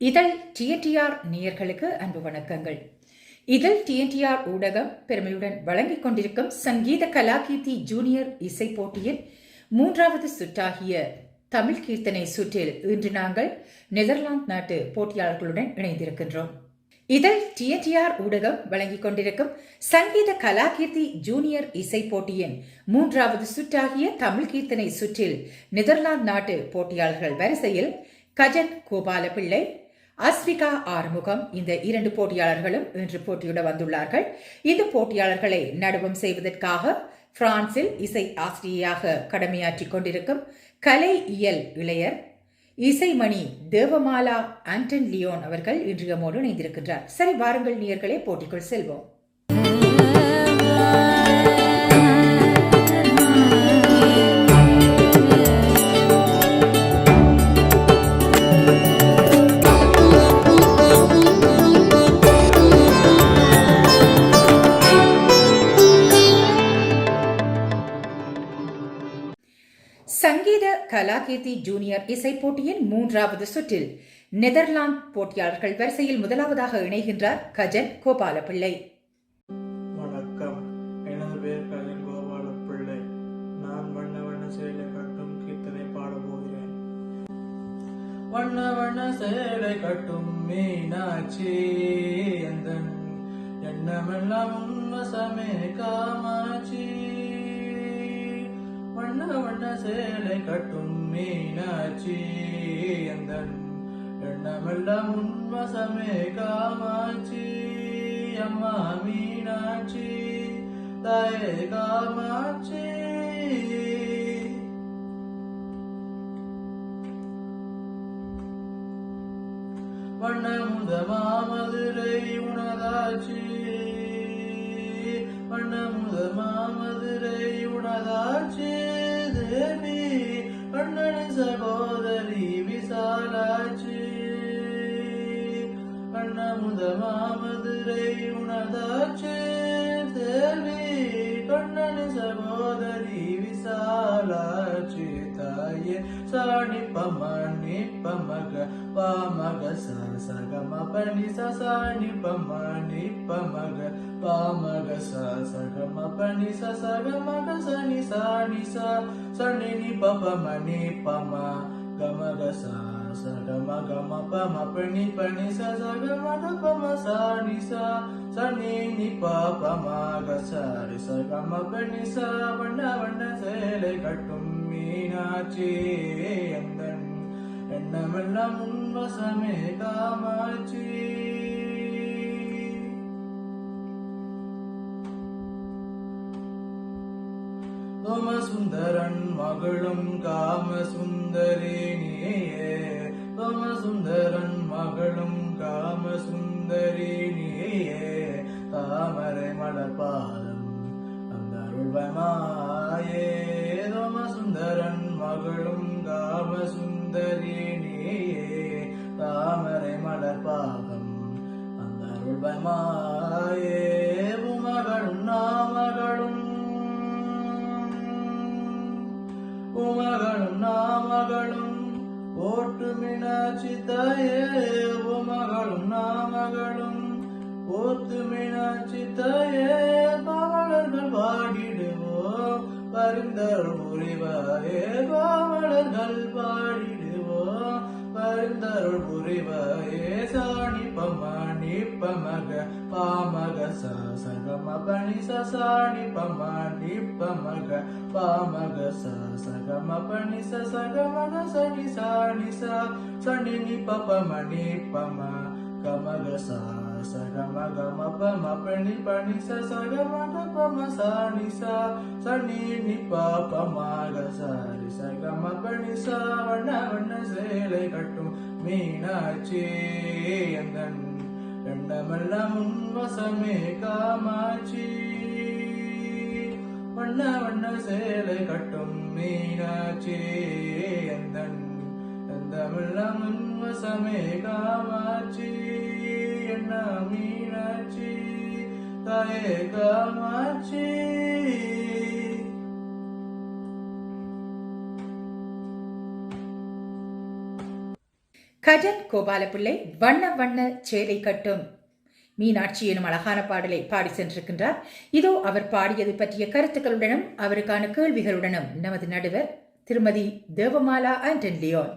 இதழ் டிஎன்டிஆர் நேயர்களுக்கு அன்பு வணக்கங்கள். இதழ் டிஎன்டிஆர் ஊடகம் பெருமையுடன் வழங்கிக் கொண்டிருக்கும் சங்கீத கலாகீர்த்தி ஜூனியர் இசை போட்டியின் மூன்றாவது சுற்றாகிய தமிழ் கீர்த்தனை சுற்றில் இன்று நாங்கள் நெதர்லாந்து நாட்டு போட்டியாளர்களுடன் இணைந்திருக்கின்றோம். இதழ் டிஎன்டிஆர் ஊடகம் வழங்கிக் கொண்டிருக்கும் சங்கீத கலாகீர்த்தி ஜூனியர் இசை போட்டியின் மூன்றாவது சுற்றாகிய தமிழ் கீர்த்தனை சுற்றில் நெதர்லாந்து நாட்டு போட்டியாளர்கள் வரிசையில் கஜன் கோபாலபிள்ளை அஸ்விகா ஆறுமுகம் இந்த இரண்டு போட்டியாளர்களும் இன்று போட்டியிட வந்துள்ளார்கள். இந்த போட்டியாளர்களை நடுவம் செய்வதற்காக பிரான்சில் இசை ஆசிரியையாக கடமையாற்றிக் கொண்டிருக்கும் கலை இயல் இளையர் இசைமணி தேவமாலா ஆண்டன் லியோன் அவர்கள் இன்று நம்மோடு இணைந்திருக்கின்றார். சரி வாருங்கள் நேயர்களே போட்டிக்குள் செல்வோம். கலாகீர்த்தி ஜூனியர் இசை போட்டியின் மூன்றாவது சுற்றில். நெதர்லாந்து போட்டியாளர்கள் வரிசையில் முதலாவதாக இணைகின்றார் கஜன் கோபாலபிள்ளை வணக்கம். எனது பேர் கஜன் கோபாலபிள்ளை நான் வண்ண வண்ண சேலை கட்டும் கீர்த்தனை பாட போகிறேன். வண்ண வண்ண சேலை கட்டும் மீனாட்சி எந்தன் எண்ணமெல்லாம் உன்வசமே காமாட்சி. வண்ண வண்ண சேலை கட்டும் மீனாட்சி எந்தன் எண்ணமெல்லாம் உன்வசமே காமாட்சி. அம்மா மீனாட்சி தாயே காமாட்சி. வண்ணமுத மாமதுரை உனதாட்சி. வண்ணமுத மாமதுரை உனதாட்சி தேவி அண்ணனின் சகோதரி விசாலாட்சி. அண்ணமுத மாமதுரை உனதாட்சி தேவி கண்ணனி சகோதரி விசாலாட்சி. தாயே சாணி பமணி பமக பாமக சகம பனி சாணி பமணி பமக பாமக சகம பனி சகமக சனி சாணி சா சனி நி பமணி பம கமக சா சகம கம பம பனி பனி ச சகம பம சாணி சா சனி நி பம க சாரி சகம பனி சா வண்ண வண்ண சேலை கட்டும் மீனாட்சி எந்தன் எண்ணமெல்லாம் உன்வசமே காமாட்சி சோமசுந்தரன் மகளும் காமசுந்தரி நீயே சோமசுந்தரன் மகளும் காமசுந்தரி நீயே தாமரை மலர்பாதம் அந்த அருள்வமாயே சுந்தரிணியே தாமரை மலர் பாகம் அந்த அருள்வமாயே உமகளும் நாமகளும். உமகளும் நாமகளும் ஓட்டு மீனாட்சி தாயே உமகளும் நாமகளும் ஓத்து மீனாட்சி தாயே பாவலர்கள் பாடிடுவோம் பரிந்தர் புரிவாயே பாவலர்கள் பாடி அருள் புரிவாயே சாணி பமாணி பமக பாமக ச சகம பணி ச சாணி பமாணி பமக பாமக ச சகம பணி ச சகமக சனி சாணி ச சனி நி பப மணி பம கமக சா. சகம கம பம பனி பனி ச சகமக பம சாணி ச சனி நி பப மக சாரி சகம பனி ச வண்ண வண்ண சேலை கட்டும் மீனாட்சி எந்தன் எண்ணமெல்லாம் உன்வசமே காமாட்சி வண்ண வண்ண சேலை கட்டும் மீனாட்சி எந்தமெல்லாம் உன்வசமே காமாட்சி என்ன மீனாட்சி தாயே காமாட்சி கஜன் கோபாலபிள்ளை வண்ண வண்ண சேலை கட்டும். மீனாட்சி எனும் அழகான பாடலை பாடி சென்றிருக்கின்றார். இதோ அவர் பாடியது பற்றிய கருத்துக்களுடனும் அவருக்கான கேள்விகளுடனும் நமது நடுவர் திருமதி தேவமாலா ஆண்டன் லியோன்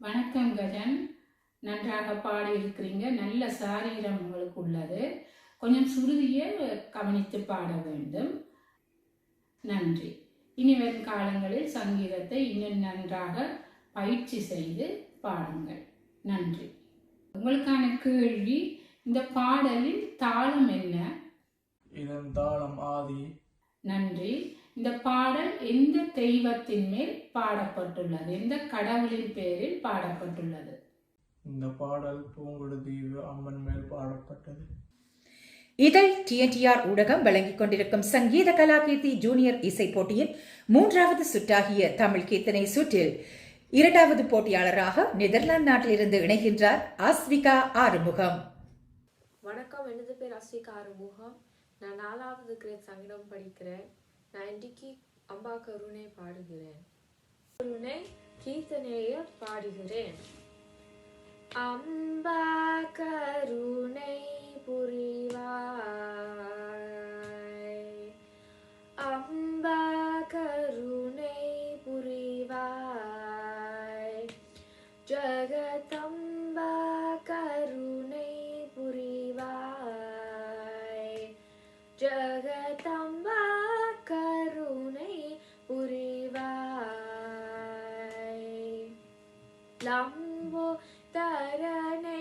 வணக்கம் கஜன். நன்றாக பாடியிருக்கிறீங்க. நல்ல சாரீரம் உங்களுக்கு உள்ளது. கொஞ்சம் சுருதியை கவனித்து பாட வேண்டும். நன்றி. இனி வரும் காலங்களில் சங்கீதத்தை இன்னும் நன்றாக பயிற்சி செய்து பாடுங்கள். நன்றி. உங்களுக்கான கேள்வி இந்த பாடலின் தாளம் என்ன? இதன் தாளம் ஆதி. நன்றி. இந்த பாடல் எந்த தெய்வத்தின் மேல் பாடப்பட்டுள்ளது? எந்த கடவுளின் பேரில் பாடப்பட்டுள்ளது? இந்த பாடல் பூங்குடுதீவு அம்மன் மேல் பாடப்பட்டது. இதழ் டிஎன்டிஆர் ஊடகம் வழங்கிக் கொண்டிருக்கும் சங்கீத கலாகீர்த்தி ஜூனியர் இசை போட்டியின் மூன்றாவது சுற்றாகிய தமிழ் கீர்த்தனை சுற்றில் இரண்டாவது போட்டியாளராக நெதர்லாந்து நாட்டிலிருந்து இணைகின்றார் ஆஸ்விகா ஆறுமுகம். வணக்கம். எனது பேர் அஸ்விகா ஆறுமுகம். நான் நாலாவது கிரேட் சங்கீதம் படிக்கிறேன். நான் இன்றைக்கு அம்பா கருணை பாடுகிறேன். கருணை கீர்த்தனைய பாடுகிறேன். அம்பா கருணை புரிவாய். அம்பா கருணை புரிவாய். ஜகதம்பா கருணை தரனை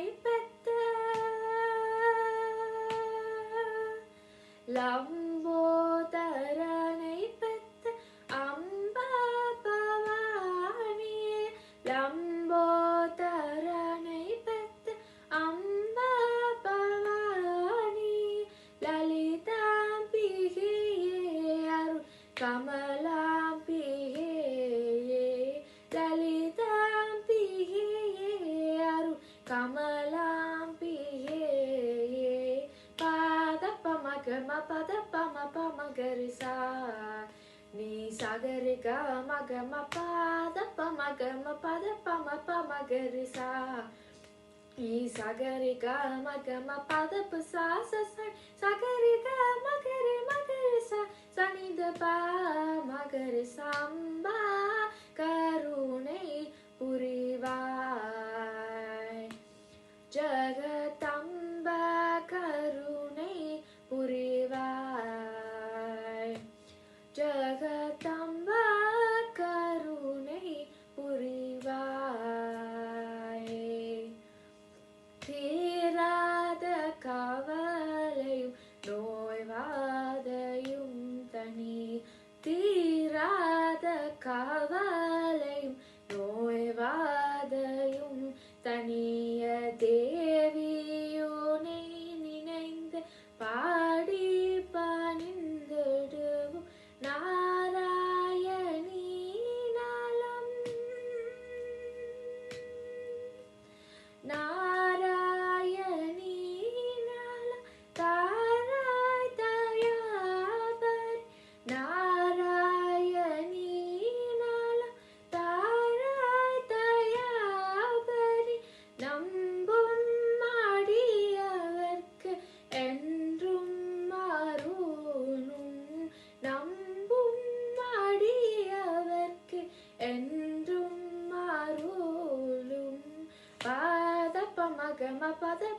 Magariga, Magama Pada, Pamagama Pada, Pamapa Magarisa. Isagariga, Magama Pada, Pasasa, Sagariga. Bye.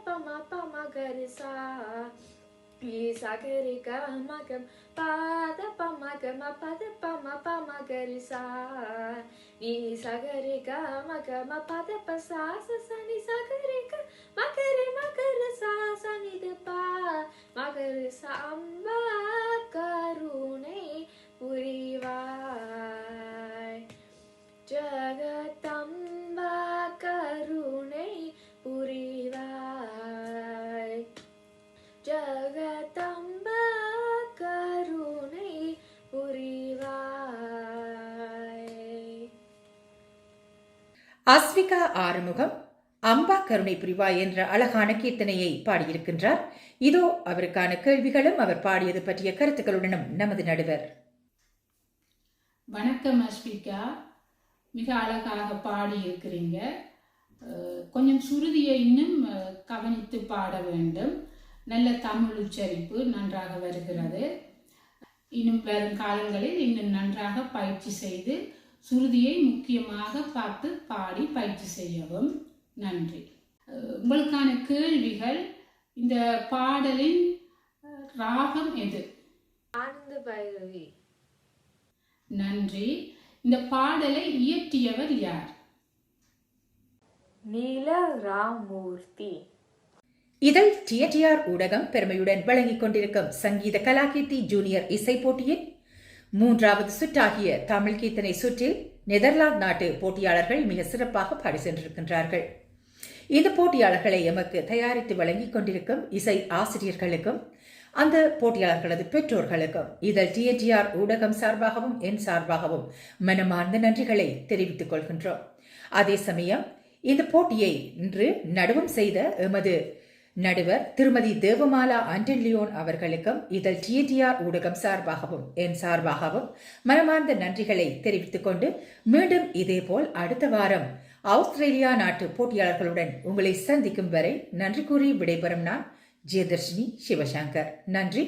పమ పమ గరిసా ఈ సగరి గమగం పాద పమ గమ పద పమ పమ గరిసా ఈ సగరి గమగమ పద పసాస సని సగరి గ మగరి మగర సాస నిద పా మగర సాంబా కరుణై పురి அஸ்விகா ஆறுமுகம் அம்பா கருணை பிரிவா என்ற அழகான கீர்த்தனையை பாடியிருக்கின்றார். இதோ அவருக்கான கேள்விகளும் அவர் பாடியது பற்றிய கருத்துக்களுடனும் நமது நடுவர். வணக்கம் அஸ்விகா. மிக அழகாக பாடியிருக்கிறீங்க. கொஞ்சம் சுருதியை இன்னும் கவனித்து பாட வேண்டும். நல்ல தமிழ் உச்சரிப்பு நன்றாக வருகிறது. இன்னும் வரும் காலங்களில் இன்னும் நன்றாக பயிற்சி செய்து சுருதியை முக்கியமாக பார்த்து பாடி பயிற்சி செய்யவும். நன்றி. உங்களுக்கான கேள்விகள் இந்த பாடலின் ராகம் எது? ஆனந்த பைரவி. நன்றி. இந்த பாடலை இயற்றியவர் யார்? நீல ராமூர்த்தி இதழ் டிஎன்டிஆர் ஊடகம் பெருமையுடன் வழங்கிக் கொண்டிருக்கும் சங்கீத கலாகீர்த்தி ஜூனியர் இசை போட்டியின் மூன்றாவது சுற்றாகிய தமிழ் கீர்த்தனை சுற்றில் நெதர்லாந்து நாட்டு போட்டியாளர்கள் மிக சிறப்பாக பாடி சென்றிருக்கின்றார்கள். இந்த போட்டியாளர்களை எமக்கு தயாரித்து வழங்கிக் கொண்டிருக்கும் இசை ஆசிரியர்களுக்கும் அந்த போட்டியாளர்களது பெற்றோர்களுக்கும் இதில் டிஎன்டிஆர் ஊடகம் சார்பாகவும் என் சார்பாகவும் மனமார்ந்த நன்றிகளை தெரிவித்துக் கொள்கின்றோம். அதே சமயம் இந்த போட்டியை இன்று நடுவம் செய்த எமது நடுவர் திருமதி தேவமாலா ஆண்டன் லியோன் அவர்களுக்கும் இதழ் டிஎன்டிஆர் ஊடகம் சார்பாகவும் என் சார்பாகவும் மனமார்ந்த நன்றிகளை தெரிவித்துக் கொண்டு மீண்டும் இதேபோல் அடுத்த வாரம் ஆஸ்திரேலியா நாட்டு போட்டியாளர்களுடன் உங்களை சந்திக்கும் வரை நன்றி கூறி விடைபெறும் நான் ஜெயதர்ஷினி சிவசங்கர். நன்றி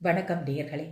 வணக்கம் நேயர்களே.